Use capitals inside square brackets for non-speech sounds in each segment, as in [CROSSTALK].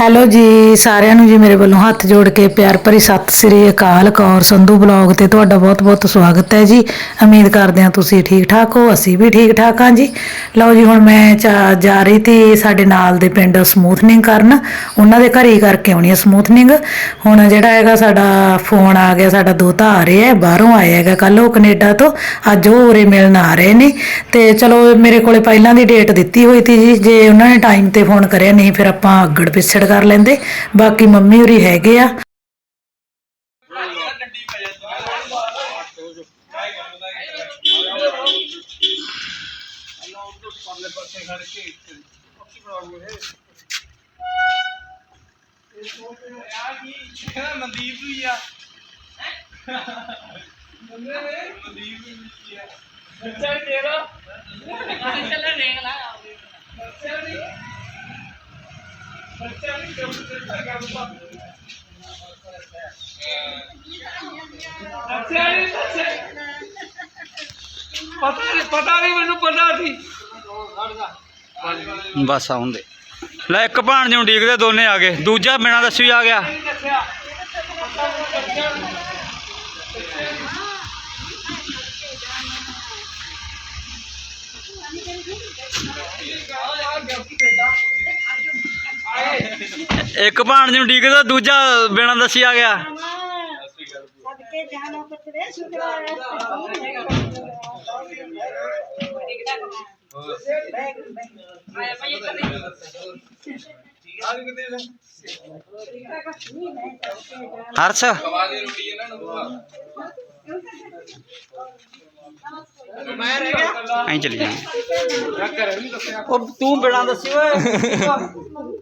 Hello ਜੀ, ਸਾਰਿਆਂ ਨੂੰ ਜੀ ਮੇਰੇ ਵੱਲੋਂ ਹੱਥ ਜੋੜ ਕੇ ਪਿਆਰ ਭਰੀ ਸਤਿ ਸ੍ਰੀ ਅਕਾਲ ਕੌਰ ਸੰਧੂ ਬਲੌਗ ਤੇ ਤੁਹਾਡਾ ਬਹੁਤ-ਬਹੁਤ ਸਵਾਗਤ ਹੈ ਜੀ। ਉਮੀਦ ਕਰਦੇ ਹਾਂ ਤੁਸੀਂ ਠੀਕ ਠਾਕ ਹੋ, ਅਸੀਂ ਵੀ ਠੀਕ ਠਾਕ ਹਾਂ ਜੀ। ਲਓ ਜੀ, ਹੁਣ ਮੈਂ ਜਾ- ਜਾ ਰਹੀ ਤੀ ਸਾਡੇ ਨਾਲ ਦੇ ਪਿੰਡ ਸਮੂਥਨਿੰਗ ਕਰਨ। ਉਹਨਾਂ ਦੇ ਘਰੇ ਹੀ ਕਰਕੇ ਆਉਣੀ ਹੈ ਸਮੂਥਨਿੰਗ। ਹੁਣ ਜਿਹੜਾ ਹੈਗਾ ਸਾਡਾ ਫੋਨ ਆ ਗਿਆ, ਸਾਡਾ ਦੋਤਾ ਆ ਰਿਹਾ ਹੈ ਬਾਹਰੋਂ ਆਇਆ ਹੈਗਾ ਕੱਲ ਉਹ ਕੈਨੇਡਾ ਤੋਂ। ਅੱਜ ਉਹ ਉਰੇ ਮਿਲਣ ਆ ਰਹੇ ਨੇ। ਤੇ ਚਲੋ ਮੇਰੇ ਕੋਲੇ ਪਹਿਲਾਂ ਦੀ ਡੇਟ ਦਿੱਤੀ ਹੋਈ ਤੀ ਜੀ, ਜੇ ਉਹਨਾਂ ਨੇ ਟਾਈਮ ਤੇ ਫੋਨ ਕਰਿਆ, ਨਹੀਂ ਫਿਰ ਆਪਾਂ ਅੱਗੜ ਪਿੱਛੜ ਕਰ ਲੈਂਦੇ। ਬਾਕੀ ਮੰਮੀ ਹੋਰੀ ਹੈਗੇ ਆ। ਮਨਦੀਪ ਵੀ ਆ ਮਨਦੀਪ ਵੀ ਆ ਬੱਚਾ ਤੇਰਾ ਬੱਚਾ ਨਹੀਂ ਬੱਚਾ ਨਹੀਂ ਕੰਮ ਕਰਦਾ ਕਰਦਾ ਅੱਛਾ ਨਹੀਂ ਅੱਛਾ ਪਤਾ ਨਹੀਂ ਪਤਾ ਨਹੀਂ ਮੈਨੂੰ ਪਤਾ ਸੀ। ਬਸ ਆਉਂਦੇ। ਲੈ ਇੱਕ ਭਾਣਜੇ ਨੂੰ ਡੀਕਦੇ ਦੋਨੇ ਆ ਗਏ। ਦੂਜਾ ਬਿਨਾਂ ਦੱਸੀ ਆ ਗਿਆ। ਇੱਕ ਭਾਣ ਨੂੰ ਡੀਕਦਾ ਦੂਜਾ ਬਿਨਾਂ ਦੱਸੀ ਆ ਗਿਆ। ਸਦਕੇ ਜਾਣਾ ਪੁੱਤਰੇ ਸੁਧਾਰ ਆਇਆ ਭਾਈ ਇੱਕ ਨਹੀਂ ਹਰਸ਼। ਐਂ ਚਲੀ ਜਾ ਉਹ ਤੂੰ ਬਿਨਾ ਦੱਸੀ ਓਏ। [LAUGHS]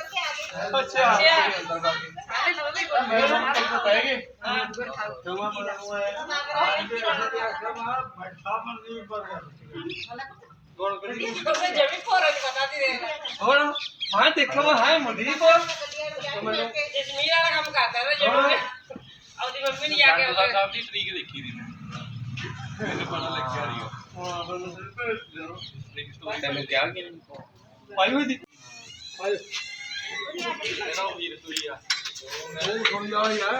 ਅੱਛਾ। ਹੁਣ ਮੈਂ ਦੇਖੋ ਮੈਂ ਹੈ। ਮਨਦੀਪ ਸਾਹਿਬ ਦੀ ਤਰੀਕ ਦੇਖੀ ਦੀ ਮੈਨੂੰ ਪਤਾ ਲੱਗਿਆ ਨਹੀਂ ਹਾਂ ਮੈਨੂੰ ਤੈਨੂੰ ਕਿਹਾ ਕਿ ਨਹੀਂ? ਪਾਈ ਹੋਈ ਦੀ ਆਇਓ ਇਹਦਾ ਵੀਰ ਤੁਰੀ ਆ ਮੈਂ ਸੁਣ ਜਾ ਯਾਰ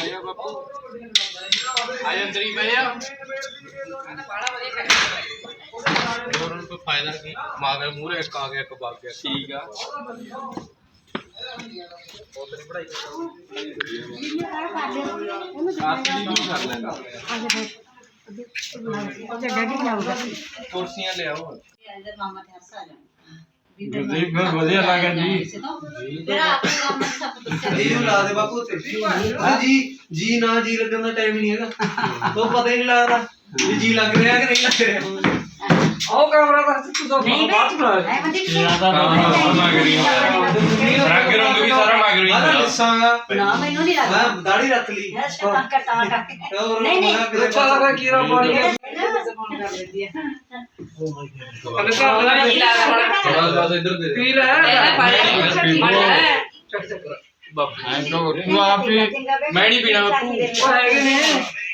ਆਇਆ ਬਾਪੂ ਆਇਆ ਅੰਦਰ ਹੀ ਬਹਿ ਜਾ ਹੋਰ ਨੂੰ ਕੋਈ ਫਾਇਦਾ ਨਹੀਂ ਮਾਵੇ ਮੂਹਰੇ ਇੱਕ ਵਧੀਆ ਲੱਗਾ ਜੀ। ਇਹ ਲਾ ਦੇ ਬਾਪੂ ਤੇ ਹਾਂ ਜੀ ਜੀ ਨਾ ਜੀ ਲੱਗਣ ਦਾ ਟਾਈਮ ਨਹੀਂ ਹੈਗਾ। ਉਹ ਪਤਾ ਹੀ ਨਹੀਂ ਲੱਗਦਾ। ਵੀ ਜੀ ਲੱਗ ਰਿਹਾ ਕਿ ਨਹੀਂ ਲੱਗ ਰਿਹਾ। ਆਓ ਕੈਮਰਾ ਦਾ ਤੂੰ ਤਾਂ ਬਾਤ ਬਣਾ ਰੰਗ ਰੰਗ ਵੀ ਸਾਰਾ ਲੱਗ ਰਹੀ ਮੈਂ ਤਾਂ ਹੈ ਦੱਸਾਂਗਾ ਨਾ ਮੈਨੂੰ ਨਹੀਂ ਲੱਗਦਾ ਮੈਂ ਦਾੜੀ ਰੱਖ ਲਈ ਸ਼ਕਲ ਕਟਾ ਕਰਕੇ ਹੋਰ ਨਹੀਂ ਨਹੀਂ ਮੈਂ ਅੱਛਾ ਲੱਗਾ ਕੀਰਾ ਪਾਣੀ ਤਾਂ ਥੋੜਾ ਜਿਹਾ ਇੱਧਰ ਦੇ ਲੈ ਬਾਪੂ ਆਪ ਹੀ ਮੈਂ ਨਹੀਂ ਪੀਣਾ ਉਹ ਹੈਗੇ ਨੇ ਤਾਂ ਦੇ ਆਹ? ਹਾਂ ਤੇ ਤਾਂ ਦੀ ਗੱਲ ਹੈ ਦੀ ਗੱਲ ਨਹੀਂ ਹੋਰ ਤੂੰ ਵੀ ਆ ਜਾਂਦੀ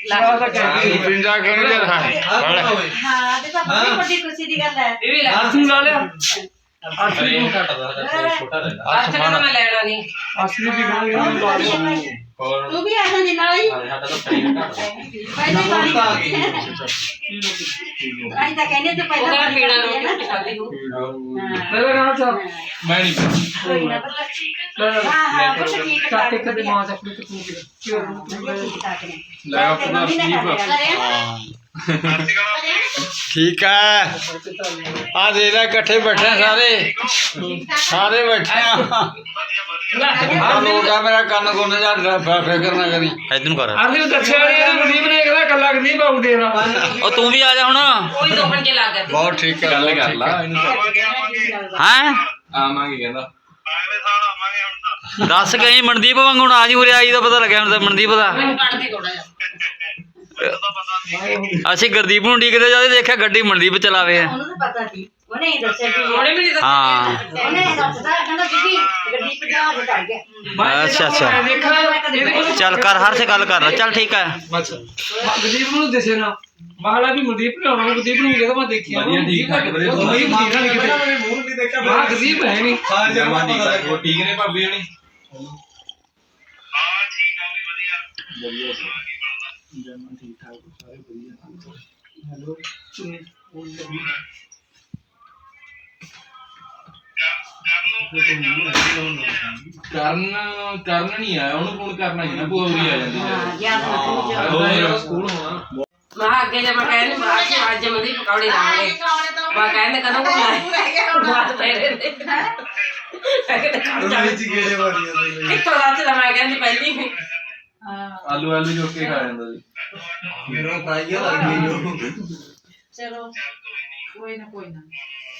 ਨਾਲ ਹੀ ਸਾਡਾ ਤਾਂ ਸਰੀਰ ਘਟਦਾ ਪਹਿਲਾਂ ਵਾਲੀ ਤਾਂ ਆ ਗਈ ਅਸੀਂ ਤਾਂ ਕਹਿੰਦੇ ਤੇ ਪਹਿਲਾਂ ਪੀਣਾ ਰੋਟੀ ਮੇਰੇ ਨਾਲ ਚਾ ਮੈਂ ਨਹੀਂ ਕੋਈ ਨਾ ਪਤਾ ਹਾਂ ਹਾਂ ਕੁਛ ਠੀਕ ਚੱਕ ਠਾਕ ਕੇ ਤੇ ਮਾਂ ਚੱਕ ਕੇ ਤੂੰ ਠੀਕ ਠਾਕ ਨੇ ਲੈ ਆਪਣਾ ਠੀਕ ਹੈ ਆ ਦੇ ਲੈ ਇਕੱਠੇ ਬੈਠੇ ਆ ਸਾਰੇ ਸਾਰੇ ਬੈਠੇ ਆ ਆ ਲੋਕ ਆ ਮੇਰਾ ਕੰਨ ਕੋਨੇ ਜਾ ਫਿਕਰ ਨਾ ਕਰੀ ਇਧਰ ਨੂੰ ਕਰ ਅਰਲੀ ਦੱਸਿਆ ਨਹੀਂ ਇਹ ਗਰੀਬ ਨੇ ਕਹਿੰਦਾ ਕੱਲਾ ਗਰੀਬ ਆਉ ਦੇਣਾ ਉਹ ਤੂੰ ਵੀ ਆ ਦੱਸ ਕਹੀਂ ਮਨਦੀਪ ਵਾਂਗੂ ਹੁਣ ਆ ਜੀ ਉਰੇ ਆਈ ਦਾ ਪਤਾ ਲੱਗਿਆ ਹੁਣ ਤਾਂ ਮਨਦੀਪ ਦਾ। ਥੋੜਾ ਜਿਹਾ। ਅਸੀਂ ਗੁਰਦੀਪ ਨੂੰ ਡੀਕਦੇ ਜਾਂਦੇ ਦੇਖਿਆ ਗੱਡੀ ਮਨਦੀਪ ਚਲਾਵੇ ਆ। ਉਹਨੂੰ ਤਾਂ ਪਤਾ ਸੀ। ਉਹਨੇ ਹੀ ਦੱਸਿਆ ਕਿ ਉਹਨੇ ਵੀ ਨਹੀਂ ਦੱਸਿਆ। ਹਾਂ। ਉਹਨੇ ਦੱਸਦਾ ਕਹਿੰਦਾ ਬੀਬੀ ਗੱਡੀ ਪੰਜਾਹ ਦੇ ਕਰ ਗਿਆ। ਅੱਛਾ ਅੱਛਾ। ਚੱਲ ਕਰ ਹਰ ਸੇ ਗੱਲ ਕਰ ਲੈ। ਚੱਲ ਠੀਕ ਹੈ ਬਸ ਗਦੀਪ ਨੂੰ ਦੱਸੇ ਨਾ। ਬਾਹਲਾ ਵੀ ਮਨਦੀਪ ਨੇ ਆਉਣਾ ਗਦੀਪ ਨੂੰ ਕਹਿੰਦਾ ਮੈਂ ਦੇਖਿਆ। ਵਧੀਆ ਠੀਕ ਠਾਕ ਵੀਰੇ ਮਨਦੀਪ ਕਿਤੇ ਮੇਰੇ ਮੂੰਹ ਨਹੀਂ ਦੇਖਿਆ। ਗਦੀਪ ਹੈ ਨਹੀਂ ਸਾਰੇ ਜਮਾ ਠੀਕ ਠਾਕ ਉਹ ਠੀਕ ਨੇ ਭਾਬੀ ਹਣੀ ਕਰਨ ਕਰਨ ਨਹੀਂ ਆਇਆ ਉਹਨੂੰ ਫੋਨ ਕਰਨਾ ਸੀ ਨਾ ਭੂਆ ਵੀ ਆ ਜਾਂਦੀ ਹਾਂ ਗਿਆ ਹੋਰ ਸਕੂਲ ਹੋਣਾ। ਮੈਂ ਕਿਹਾ ਅੱਗੇ ਜੇ ਮੈਂ ਕਹਿੰਦੀ ਬਾਅਦ ਚ ਅੱਜ ਮਦੀ ਪਕੌੜੇ ਲਾਵਾਂਗੇ। ਮੈਂ ਕਹਿੰਦੇ ਕਦੋਂ ਕੋ ਲਾਏ ਬਾਤ ਪੈ ਰਹੇ ਨੇ ਵਿੱਚ ਗੇੜੇ ਮਾਰੀ ਜਾਂਦੇ ਕਿੱਥੋਂ ਰਾਤ ਦਾ ਮੈਂ ਕਹਿੰਦੀ ਪਹਿਲੀ ਹੀ ਆਲੂ ਆਲੂ ਚੁੱਕ ਕੇ ਖਾ ਜਾਂਦਾ ਸੀ ਮੇਰਾ ਪ੍ਰਾਈਆ ਲੱਗ ਗਈ ਜੋ ਚਲੋ ਕੋਈ ਨਾ ਕੋਈ ਨਾ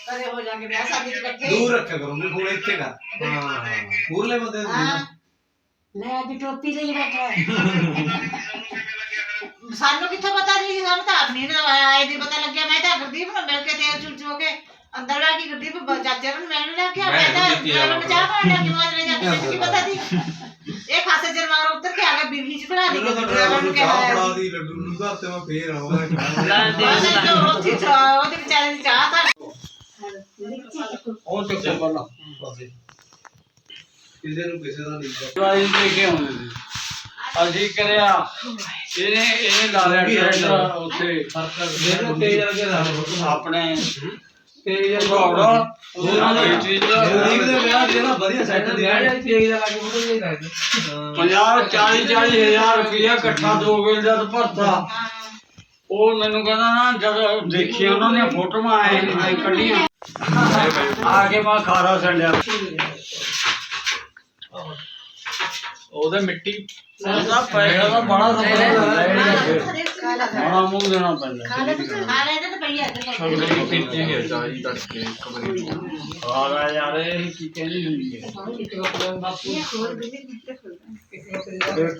ਕਦੇ ਹੋ ਜਾਗੇ ਵਿਆਹ ਸ਼ਾਦੀ ਚ ਇਕੱਠੇ ਦੂਰ ਰੱਖਿਆ ਕਰੂੰਗੇ ਫੋਨ ਇੱਥੇ ਕਰ ਹਾਂ ਪੂਰਲੇ ਬੰਦੇ ਨੂੰ ਹਾਂ ਲੈ ਅੱਜ ਟੋਪੀ ਲਈ ਬੈਠਾ ਹੈ। ਸਾਨੂੰ ਕਿੱਥੇ ਪਤਾ ਸੀ ਸਾਨੂੰ ਤਾਂ ਆਪਣੀ ਆਏ ਦੀ ਪਤਾ ਲੱਗਿਆ ਮੈਂ ਤਾਂ ਗੁਰਦੀਪ ਨੂੰ ਮਿਲ ਕੇ ਤੇਲ ਚੁਲ ਚੋ ਕੇ ਅੰਦਰ ਲਾ ਕੇ ਗੁਰਦੀਪ ਬ- ਚਾਚੇ ਨੂੰ ਮੈਨੂੰ ਲੈ ਕੇ ਆ ਮੈਂ ਤਾਂ ਮੈਂ ਚਾਹ ਪਾਣ ਲੱਗੀ ਮਾਜਰੇ ਜਾ ਕੇ ਮੈਨੂੰ ਕੀ ਪਤਾ ਸੀ। ਇਹ ਖਾਸੇ ਜਰ ਮਾਰ ਉੱਤਰ ਕੇ ਆ ਗਿਆ ਬੀਬੀ ਚ ਖੜਾ ਦੀ ਡਰਾਈਵਰ ਨੂੰ ਕਿਹਾ ਫੜਾ ਦੀ ਲੱਡੂ ਨੂੰ ਘਰ ਤੇ ਮੈਂ ਫੇਰ ਆਵਾਂਗਾ। ਉਹਦੇ ਵਿਚਾਰੇ ਦੀ ਚਾਹ ਤਾਂ ਉਹ ਚੱਕਰ ਵਾਲਾ ਕਿਸੇ ਨੂੰ ਕਿਸੇ ਦਾ ਨਹੀਂ ਦਵਾਈ ਦੇ ਕੇ ਆਉਂਦੇ ਸੀ ਅਸੀਂ ਕਰਿਆ ਇਹਨੇ ਇਹਨੇ ਲਾ ਲਿਆ ਟਰੈਕਟਰ ਉੱਥੇ ਮੈਨੂੰ ਤੇਜ਼ ਲੱਗੇ ਨਾ ਆਪਣੇ। ਤੇਜ ਘੋੜਾ ਉਹਨਾਂ ਦੇ ਚੀਜ਼ ਦੇ ਵਿਆਹ ਦੇ ਨਾ ਵਧੀਆ ਸੈੱਟ ਸੈੱਟ ਦੀ ਦਿਆ ਜਾਂ ਤੇਜ ਦਾ ਲੱਗ ਮੁੰਡੇ ਨਹੀਂ ਲੱਗਦੇ 50 40 40 ਹਜ਼ਾਰ ਰੁਪਇਆ ਇਕੱਠਾ ਦੋ ਵੇਲ ਭਰਤਾ ਉਹ ਮੈਨੂੰ ਕਹਿੰਦਾ ਨਾ ਜਦ ਦੇਖੀ ਉਹਨਾਂ ਦੀਆਂ ਫੋਟੋਆਂ ਆਏ ਆਏ ਕੱਢੀਆਂ। ਆ ਕੇ ਮੈਂ ਖਾਰਾ ਛੱਡਿਆ ਉਹਦੇ ਮਿੱਟੀ ਪੈਸਾ ਦਾ ਬੜਾ ਮੂੰਹ ਦੇਣਾ ਪੈਂਦਾ। ਕੇ। ਯਾਰ ਇਹ ਕੀ ਕਹਿੰਦੀ ਹੁੰਦੀ ਹੈ। ਫਿਰ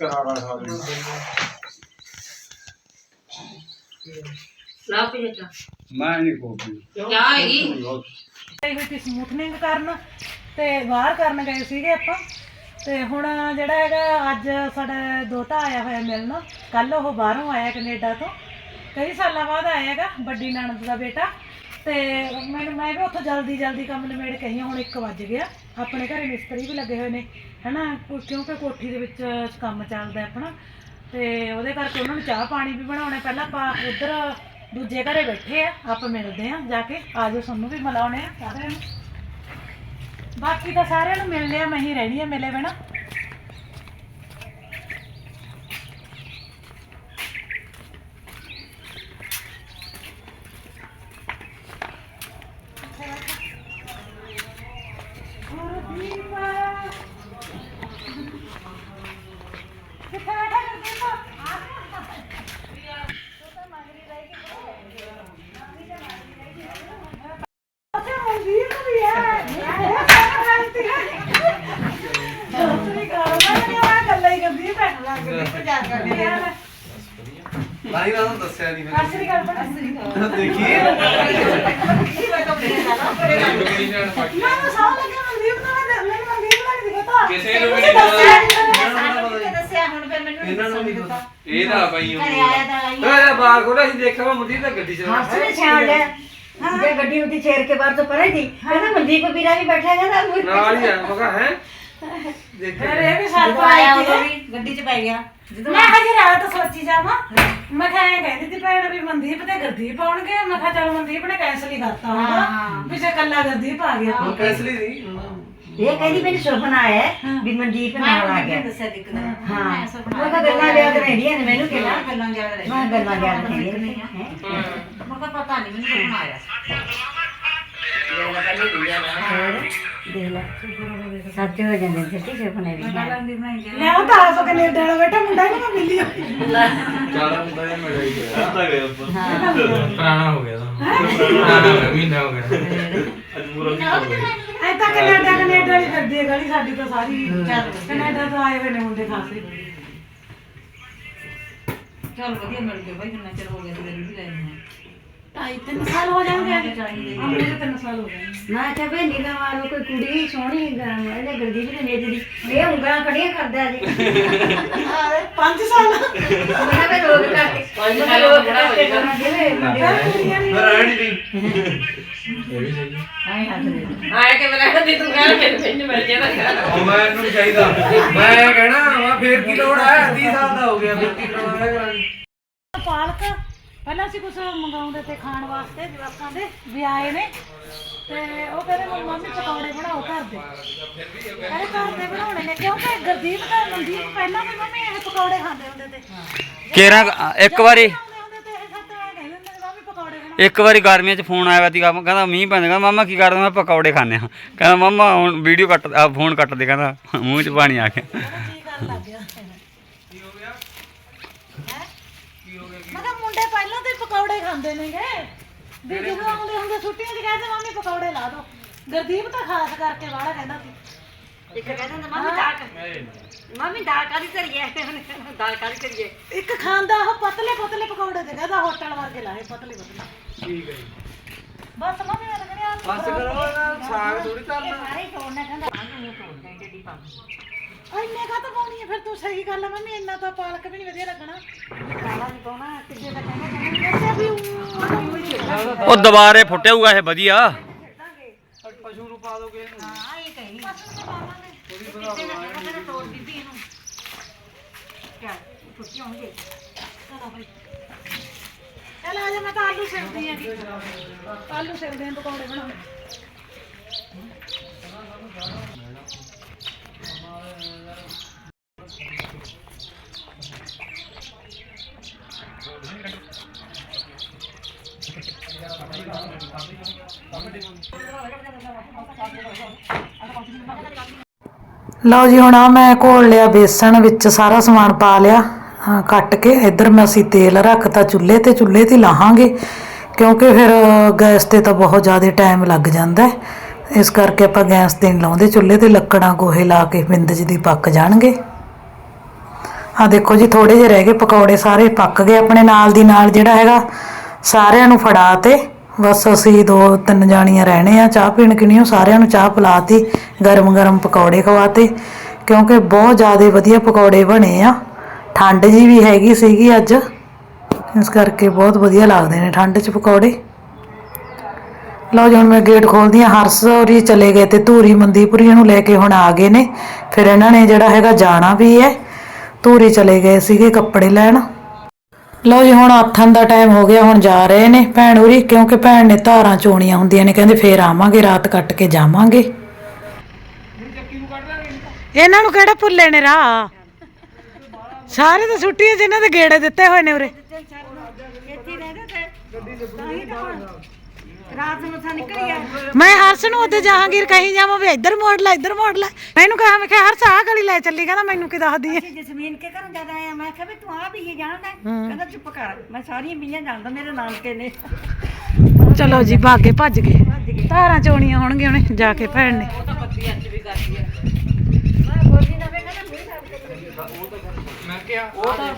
ਮੈਂ ਨਹੀਂ ਕੋਪੀ ਸਮੂਥਨਿੰਗ ਕਰਨ ਤੇ ਬਾਹਰ ਕਰਨ ਗਏ ਸੀਗੇ ਆਪਾਂ। ਤੇ ਹੁਣ ਜਿਹੜਾ ਹੈਗਾ ਅੱਜ ਸਾਡਾ ਦੋਤਾ ਆਇਆ ਹੋਇਆ ਮਿਲਣ ਕੱਲ ਉਹ ਬਾਹਰੋਂ ਆਇਆ ਕੈਨੇਡਾ ਤੋਂ। ਕਈ ਸਾਲਾਂ ਬਾਅਦ ਆਇਆ ਹੈਗਾ, ਵੱਡੀ ਨਣਦ ਦਾ ਬੇਟਾ। ਤੇ ਮੈਨੂੰ ਮੈਂ ਵੀ ਉੱਥੋਂ ਜਲਦੀ ਜਲਦੀ ਕੰਮ ਨਿਬੇੜ ਕੇ ਆਈ ਹਾਂ, ਹੁਣ 1 ਵੱਜ ਗਿਆ। ਆਪਣੇ ਘਰੇ ਮਿਸਤਰੀ ਵੀ ਲੱਗੇ ਹੋਏ ਨੇ, ਹਨਾ? ਕੁ- ਕਿਉਂਕਿ ਕੋਠੀ ਦੇ ਵਿੱਚ ਕੰਮ ਚੱਲਦਾ ਆਪਣਾ। ਤੇ ਉਹਦੇ ਕਰਕੇ ਉਹਨਾਂ ਨੂੰ ਚਾਹ ਪਾਣੀ ਵੀ ਬਣਾਉਣਾ ਪਹਿਲਾਂ ਆਪਾਂ ਉਧਰ ਦੂਜੇ ਘਰੇ ਬੈਠੇ ਆ, ਆਪਾਂ ਮਿਲਦੇ ਆ ਜਾ ਕੇ। ਆਜੋ ਸਾਨੂੰ ਵੀ ਮਿਲਾਉਣੇ ਆ, ਸਾਰਿਆਂ ਨੂੰ। ਬਾਕੀ ਤਾਂ ਸਾਰਿਆਂ ਨੂੰ ਮਿਲ ਲਿਆ ਮੈਂ ਹੀ ਰਹਿਣੀ ਆ ਮਿਲੇ ਬਿਨਾ ਕਿੱਥੇ ਬੈਠਾ ਗੁਰਦੀਪ ਆ ਅੱਛਾ ਮਨਦੀਪ ਵੀ ਹੈ ਇਹ ਸਾਰਾ ਗਲਤੀ ਹੈ ਸਤਿ ਕਾਲ ਹੀ ਹੈ ਨਾ ਦੱਸਿਆ ਨਹੀਂ ਮੈਂ ਗੱਲ ਗੱਲ ਦੇਖੀਏ ਸੌ ਲੱਗਿਆ ਮਨਦੀਪ ਮੈਨੂੰ ਮਨਦੀਪ ਲੱਗਦੀ ਪਤਾ ਕਿਸੇ ਨੂੰ ਵੀ ਨਹੀਂ ਦੱਸਿਆ ਹੁਣ ਫਿਰ ਮੈਨੂੰ ਇਹਨਾਂ ਨੂੰ ਨਹੀਂ ਦੱਸਿਆ। ਪਤਾ। ਇਹ ਤਾਂ ਬਾਈ ਘਰੇ ਆਇਆ ਤਾਂ ਆਈ ਬਾਗ ਉਹਦਾ ਅਸੀਂ ਦੇਖਿਆ ਵਾ ਮੁੰਡੀ ਤਾਂ ਗੱਡੀ ਛਾੜ ਜੇ ਗੱਡੀ ਉੱਤੇ ਛੇੜ ਕੇ ਬਾਹਰ ਤੋਂ ਪਰੇ ਦੀ ਕਹਿੰਦਾ ਮਨਦੀਪ ਵੀਰਾ ਵੀ ਬੈਠਾ ਕਹਿੰਦਾ ਨਾਲ ਹੀ ਆ ਮੈਂ ਕਿਹਾ ਹੈ? ਫਿਰ ਇਹ ਵੀ ਸਾਲ ਜਦੋਂ ਆਇਆ ਉਦੋਂ ਵੀ ਗੱਡੀ 'ਚ ਪੈ ਗਿਆ। ਜਦੋਂ ਮੈਂ ਹਜੇ ਰਾਤ ਸੋਚੀ ਜਾਵਾਂ। ਮੈਂ ਕਿਹਾ ਐਂ ਕਹਿੰਦੀ ਸੀ ਭੈਣ ਵੀ ਮਨਦੀਪ ਤੇ ਗੁਰਦੀਪ ਆਉਣਗੇ। ਮੈਂ ਕਿਹਾ ਚਲ ਮਨਦੀਪ ਨੇ ਕੈਂਸਲ ਹੀ ਕਰਤਾ ਹੋਊਗਾ। ਵੀ ਜੇ ਕੱਲਾ ਗੁਰਦੀਪ ਆ ਗਿਆ ਕੈਸਲੀ ਸੀ। ਇਹ ਕਹਿੰਦੀ ਮੈਨੂੰ ਸੁਪਨਾ ਆਇਆ ਵੀ ਮਨਦੀਪ ਨਾਲ ਆ ਗਿਆ। ਦੱਸਿਆ ਦਿੱਕਤ ਹਾਂ। ਮੈਂ ਕਿਹਾ ਗੱਲਾਂ ਯਾਦ ਰਹਿੰਦੀਆਂ ਨੇ ਮੈਨੂੰ ਕਿਹਾ। ਗੱਲਾਂ ਯਾਦ ਰਹਿੰਦੀਆਂ ਮੈਂ ਗੱਲਾਂ ਯਾਦ ਰਹਿੰਦੀਆਂ ਨੇ ਮੈਂ ਕਿਹਾ ਪਤਾ ਨਹੀਂ ਮੈਨੂੰ ਸੁਪਨਾ ਆਇਆ। ਸੱਚ ਹੋ ਜਾਂਦੇ ਨੇ ਸੱਚੀ ਸੁਪਨੇ ਵੀ ਲੈ ਉਹ ਤਾਂ ਆਪ ਕੈਨੇਡਾ ਵਾਲਾ ਬੈਠਾ ਮੁੰਡਾ ਕਿ ਮੈਂ ਮਿਲੀ ਹੋਈ ਚਾਲਾ ਹੁੰਦਾ ਜਾਂ ਮਿਲਿਆ ਹੀ ਗਿਆ ਤਾਂ ਗਏ ਆਪਾਂ ਪੁਰਾਣਾ ਹੋ। ਗਿਆ ਤਾਂ ਪੁਰਾਣਾ ਹੋ ਗਿਆ ਮਹੀਨਾ ਹੋ ਗਿਆ ਅੱਜ ਪੂਰਾ ਕੀ ਹੋ ਗਿਆ ਐ ਤਾਂ ਕੈਨੇਡਾ ਕੈਨੇਡਾ ਵਾਲੀ ਫਿਰਦੀ ਹੈ ਗਲੀ ਸਾਡੀ ਤਾਂ ਸਾਰੀ ਕੈਨੇਡਾ ਤੋਂ ਆਏ ਹੋਏ ਨੇ ਮੁੰਡੇ ਖਾਸੇ ਚਲ ਵਧੀਆ ਮਿਲ ਗਿਆ ਬਾਈ ਕਿੰਨਾ ਚਿਰ ਹੋ ਗਿਆ ਤੇ ਵੀ ਲੈ ਲੈਣਾ ਢਾਈ ਤਿੰਨ ਸਾਲ ਹੋ ਜਾਣਗੇ ਅੱਜ। ਆ ਮੇਰੇ ਤਿੰਨ ਸਾਲ ਹੋ ਗਏ। ਮੈਂ ਕਿਹਾ ਭੈਣੀ ਦਾ ਮਾਰੋ ਕੋਈ ਕੁੜੀ ਸੋਹਣੀ ਗਾਂ ਇਹਦੇ ਗਰਦੀਪ ਨੇ ਮੇਰੀ ਦੀ ਇਹ ਉਂਗਲਾਂ ਖੜੀਆਂ ਕਰਦਾ ਜੀ। ਪੰਜ ਸਾਲ। ਮੈਂ ਕਿਹਾ ਰੋਗ ਕਰਕੇ ਪੰਜ ਸਾਲਾਂ ਦਾ ਬੁੜਾ ਹੋ। ਮੈਂ ਰਹਿਣੀ ਨਹੀਂ ਇਹ ਵੀ ਸਹੀ ਆਏ ਹੱਥ ਦੇ ਆਏ ਕਿ ਮੇਰਾ ਦੀ ਤੂੰ ਕਹਿ ਮੈਨੂੰ ਮੈਨੂੰ ਮਿਲ ਜਾਣਾ ਉਹ ਮੈਂ ਇਹਨੂੰ ਚਾਹੀਦਾ। ਮੈਂ ਕਹਿਣਾ ਵਾ ਫੇਰ ਕੀ ਲੋੜ ਹੈ? 30 ਸਾਲ ਦਾ ਹੋ ਗਿਆ ਫੇਰ ਕੀ ਲੋੜ ਹੈ? ਕਰਾਂਗੇ ਪਾਲਕ ਪਹਿਲਾਂ ਅਸੀਂ ਕੁਝ ਮੰਗਾਉਂਦੇ ਤੇ ਖਾਣ ਵਾਸਤੇ ਜਵਾਕਾਂ ਦੇ ਵੀ ਆਏ ਨੇ। ਤੇ ਉਹ ਕਹਿੰਦੇ ਮੰਮਾ ਮੰਮੀ ਪਕੌੜੇ ਬਣਾਓ ਘਰ ਦੇ। ਕਹਿੰਦੇ ਘਰ ਦੇ ਬਣਾਉਣੇ ਨੇ ਕਿਉਂਕਿ ਗੁਰਦੀਪ ਦਾ ਮਨਦੀਪ ਪਹਿਲਾਂ ਵੀ ਮੰਮੀ ਇਹ ਪਕੌੜੇ ਖਾਂਦੇ ਹੁੰਦੇ ਤੇ। ਕੇਰਾਂ ਇੱਕ ਵਾਰੀ ਤੇ ਇੱਕ ਵਾਰੀ ਗਰਮੀਆਂ 'ਚ ਫੋਨ ਆਇਆ ਸੀਗਾ ਕਹਿੰਦਾ ਮੀਂਹ ਪੈਂਦਾ ਕਹਿੰਦਾ ਮਾਮਾ ਕੀ ਕਰਦਾ? ਮੈਂ ਪਕੌੜੇ ਖਾਣੇ ਆ ਕਹਿੰਦਾ ਮਾਮਾ ਹੁਣ ਵੀਡੀਓ ਕੱਟ ਆ ਫੋਨ ਕੱਟ ਦੇ ਕਹਿੰਦਾ ਮੂੰਹ 'ਚ ਪਾਣੀ ਆ ਗਿਆ ਕੀ ਕਰਨ ਲੱਗ ਗਿਆ ਕੀ ਹੋ ਗਿਆ ਮੈਂ ਕਿਹਾ ਮੁੰਡੇ ਪਹਿਲਾਂ ਤੇ ਖਾਂਦੇ ਨੇਗੇ। ਵੀ ਜਦੋਂ ਆਉਂਦੇ ਹੁੰਦੇ ਛੁੱਟੀਆਂ 'ਚ ਕਹਿੰਦੇ ਮੰਮੀ ਪਕੌੜੇ ਲਾ ਦੋ। ਗੁਰਦੀਪ ਤਾਂ ਖਾਸ ਕਰਕੇ ਵਾਲਾ ਕਹਿੰਦਾ ਸੀ। ਇੱਕ ਕਹਿੰਦਾ ਹੁੰਦਾ, ਮੰਮੀ ਦਾਲ ਕਰ ਮੰਮੀ [LAUGHS] ਦਾਲ ਕਾਦੀ ਧਰੀਏ? ਦਾਲ ਕਾਦੀ ਧਰੀਏ? ਇੱਕ ਖਾਂਦਾ ਉਹ ਪਤਲੇ ਪਤਲੇ ਪਕੌੜੇ ਤੇ ਕਹਿੰਦਾ ਹੋਟਲ ਵਰਗੇ ਲਾਏ ਪਤਲੇ ਪਤਲੇ। ਠੀਕ ਹੈ ਜੀ। ਬਸ ਮੰਮੀ ਮੈਂ ਤਾਂ ਕਹਿੰਦੀ ਆ ਬਸ ਕਰੋ ਨਾ ਸਾਗ ਥੋੜੀ ਕਰਨਾ। ਸਾਰੇ ਤੋੜਨਾ ਕਹਿੰਦਾ ਆਲੂ ਨੂੰ ਤੋੜਦਾ ਹੈ ਟੇਡੀ ਪਾ ਇੰਨੇ ਕਾ ਤਾਂ ਪਾਉਣੀ ਹੈ ਫਿਰ ਤੂੰ ਸਹੀ ਗੱਲ ਆ ਮੰਮੀ ਇੰਨਾ ਤਾਂ ਪਾਲਕ ਵੀ ਨਹੀਂ ਵਧੀਆ ਲੱਗਣਾ। ਕਾਲਾ ਨਹੀਂ ਪਾਉਣਾ ਕਿੱਦੇ ਦਾ ਕਹਿੰਦਾ ਵੈਸੇ ਵੀ ਉਹ ਦੁਬਾਰੇ ਫੁੱਟਿਆ ਹੋਊਗਾ ਇਹ ਵਧੀਆ। ਪਸ਼ੂ ਨੂੰ ਪਾ ਦੋਗੇ ਇਹਨੂੰ ਹਾਂ ਇਹ ਕਹੀ ਕਿੱਦੇ ਦਾ ਕਹਿੰਦਾ ਕਹਿੰਦਾ ਤੋੜ ਬੀਬੀ ਇਹਨੂੰ? ਕਿਆ ਛੁੱਟੀ ਹੋਣਗੇ। ਚੱਲ ਆ ਜਾ ਮੈਂ ਤਾਂ ਆਲੂ ਸਿਰਦੀ ਆ ਜੀ ਆਲੂ ਸਿਰਦੇ ਆ ਪਕੌੜੇ ਬਣਾਉਣੇ। ਲਓ ਜੀ, ਹੁਣ ਆ ਮੈਂ ਘੋਲ ਲਿਆ ਬੇਸਣ ਵਿੱਚ ਸਾਰਾ ਸਮਾਨ ਪਾ ਲਿਆ। ਕੱਟ ਕੇ ਇੱਧਰ ਮੈਂ ਅਸੀਂ ਤੇਲ ਰੱਖਤਾ ਚੁੱਲ੍ਹੇ ਤੇ ਚੁੱਲ੍ਹੇ ਤੇ ਲਾਹਾਂਗੇ, ਕਿਉਂਕਿ ਫਿਰ ਗੈਸ ਤੇ ਤਾਂ ਬਹੁਤ ਜ਼ਿਆਦਾ ਟਾਈਮ ਲੱਗ ਜਾਂਦਾ ਹੈ। ਇਸ ਕਰਕੇ ਆਪਾਂ ਗੈਸ ਤੇ ਨਹੀਂ ਲਾਉਂਦੇ, ਚੁੱਲ੍ਹੇ ਤੇ ਲੱਕੜਾਂ ਗੋਹੇ ਲਾ ਕੇ ਬਿੰਦ ਜੀ ਦੀ ਪੱਕ ਜਾਣਗੇ। ਆ ਦੇਖੋ ਜੀ ਥੋੜੇ ਜਿਹੇ ਰਹਿ ਗਏ, ਪਕੌੜੇ ਸਾਰੇ ਪੱਕ ਗਏ ਆਪਣੇ ਨਾਲ ਦੀ ਨਾਲ ਜਿਹੜਾ ਹੈਗਾ, ਸਾਰਿਆਂ ਨੂੰ ਫੜਾ ਤੇ ਬਸ ਅਸੀਂ ਦੋ ਤਿੰਨ ਜਾਣੀਆਂ ਰਹਿਣੇ ਆ, ਚਾਹ ਪੀਣ ਕਿ ਨਹੀਂ, ਉਹ ਸਾਰਿਆਂ ਨੂੰ ਚਾਹ ਪਿਲਾਤੀ ਗਰਮ ਗਰਮ ਪਕੌੜੇ ਖਵਾਤੇ, ਕਿਉਂਕਿ ਬਹੁਤ ਜ਼ਿਆਦਾ ਵਧੀਆ ਪਕੌੜੇ ਬਣੇ ਆ। ਠੰਡ ਜੀ ਵੀ ਹੈਗੀ ਸੀਗੀ ਅੱਜ, ਇਸ ਕਰਕੇ ਬਹੁਤ ਵਧੀਆ ਲੱਗਦੇ ਨੇ ਠੰਡ 'ਚ ਪਕੌੜੇ। ਲਓ ਜੀ, ਹੁਣ ਮੈਂ ਗੇਟ ਖੋਲਦੀ ਹਾਂ। ਹਰਸ ਹੋਰੀ ਚਲੇ ਗਏ ਤੇ ਧੂਰੀ ਮੰਦੀਪੁਰੀ ਨੂੰ ਲੈ ਕੇ ਹੁਣ ਆ ਗਏ ਨੇ। ਫਿਰ ਇਹਨਾਂ ਨੇ ਜਿਹੜਾ ਹੈਗਾ ਜਾਣਾ ਵੀ ਹੈ। ਧੂਰੀ ਚਲੇ ਗਏ ਸੀਗੇ ਕੱਪੜੇ ਲੈਣ। ਲਓ ਜੀ, ਹੁਣ ਆਥਣ ਦਾ ਟਾਈਮ ਹੋ ਗਿਆ, ਹੁਣ ਜਾ ਰਹੇ ਨੇ ਭੈਣ ਉਰੀ ਕਿਉਂਕਿ ਭੈਣ ਨੇ ਧਾਰਾਂ ਚੋਣੀਆਂ ਹੁੰਦੀਆਂ ਨੇ, ਕਹਿੰਦੇ ਫੇਰ ਆਵਾਂਗੇ, ਰਾਤ ਕੱਟ ਕੇ ਜਾਵਾਂਗੇ। ਇਹਨਾਂ ਨੂੰ ਕਿਹੜਾ ਭੁੱਲੇ ਨੇ ਰਾਹ? ਸਾਰੇ ਤਾਂ ਛੁੱਟੀਆਂ ਜਿਨ੍ਹਾਂ ਦੇ ਗੇੜੇ ਦਿੱਤੇ ਹੋਏ ਨੇ ਉਰੇ। ਇੱਥੇ ਰਹਿ ਤੇ ਤਾਂ ਹੀ ਰਾਤ ਨੂੰ ਥਾ ਨਿਕਲ ਗਿਆ ਮੈਂ ਹਰਸ ਨੂੰ ਉੱਤੇ ਜਹਾਂਗੀਰ ਕਹੀ ਜਾਵਾਂ ਵੀ ਇੱਧਰ ਮੋੜ ਲੈ ਇੱਧਰ ਮੋੜ ਲੈ। ਮੈਨੂੰ ਕਹਾ ਮੈਂ ਕਿਹਾ ਹਰਸ ਆਹ ਗਲੀ ਲੈ ਚੱਲੀ। ਕਹਿੰਦਾ ਮੈਨੂੰ ਕੀ ਦੱਸਦੀ ਹੈ ਅਸੀਂ ਜਸਮੀਨ ਕੇ ਘਰੋਂ ਜਦ ਆਏ ਆ, ਮੈਂ ਕਿਹਾ ਵੀ ਤੂੰ ਆ ਵੀ ਜਾਣਦਾ ਹੈ? ਕਹਿੰਦਾ ਚੁੱਪ ਕਰ ਮੈਂ ਸਾਰੀਆਂ ਬੀਆਂ ਜਾਣਦਾ ਮੇਰੇ ਨਾਨਕੇ ਨੇ। ਚਲੋ ਜੀ ਭਾਗੇ ਭੱਜ ਗਏ। ਧਾਰਾਂ ਚੋਣੀਆਂ ਹੋਣਗੀਆਂ ਉਹਨੇ ਜਾ ਕੇ ਭੈਣ ਨੇ। ਮੈਂ ਬੋਲੀ ਨਾ ਵੇ ਕਹਿੰਦਾ ਮੈਂ ਕਿਹਾ ਉਹ ਤਾਂ